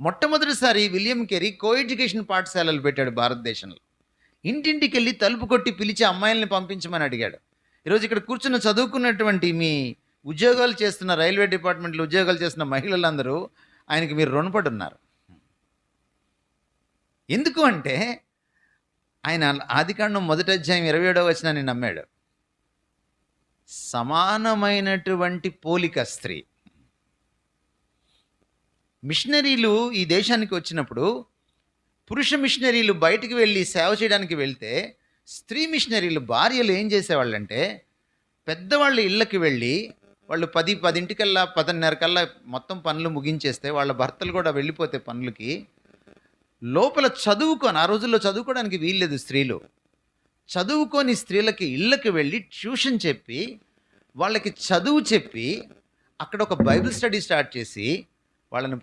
మొట్టమొదటిసారి William Carey co education పాఠశాలలు పెట్టాడు భారతదేశంలో. ఇంటింటికి వెళ్ళి తలుపు కొట్టి పిలిచి అమ్మాయిల్ని పంపించమని అడిగాడు. ఈరోజు ఇక్కడ కూర్చున్న చదువుకున్నటువంటి మీ ఉద్యోగాలు చేస్తున్న రైల్వే డిపార్ట్మెంట్లో ఉద్యోగాలు చేస్తున్న మహిళలందరూ ఆయనకి మీరు రుణపడి ఉన్నారు ఎందుకు అంటే ఆయన ఆదికాండం మొదటి అధ్యాయం ఇరవై ఏడవ వచనాన్ని నమ్మాడు. సమానమైనటువంటి పోలిక స్త్రీ. మిషనరీలు ఈ దేశానికి వచ్చినప్పుడు పురుష మిషనరీలు బయటికి వెళ్ళి సేవ చేయడానికి వెళ్తే స్త్రీ మిషనరీలు భార్యలు ఏం చేసేవాళ్ళంటే పెద్దవాళ్ళ ఇళ్ళకి వెళ్ళి వాళ్ళు పది పదింటికల్లా పదిన్నర కల్లా మొత్తం పనులు ముగించేస్తే వాళ్ళ భర్తలు కూడా వెళ్ళిపోతే పనులకి లోపల చదువుకొని ఆ రోజుల్లో చదువుకోవడానికి వీల్లేదు స్త్రీలు. చదువుకొని స్త్రీలకి ఇళ్ళకి వెళ్ళి ట్యూషన్ చెప్పి వాళ్ళకి చదువు చెప్పి అక్కడ ఒక బైబిల్ స్టడీ స్టార్ట్ చేసి వాళ్ళని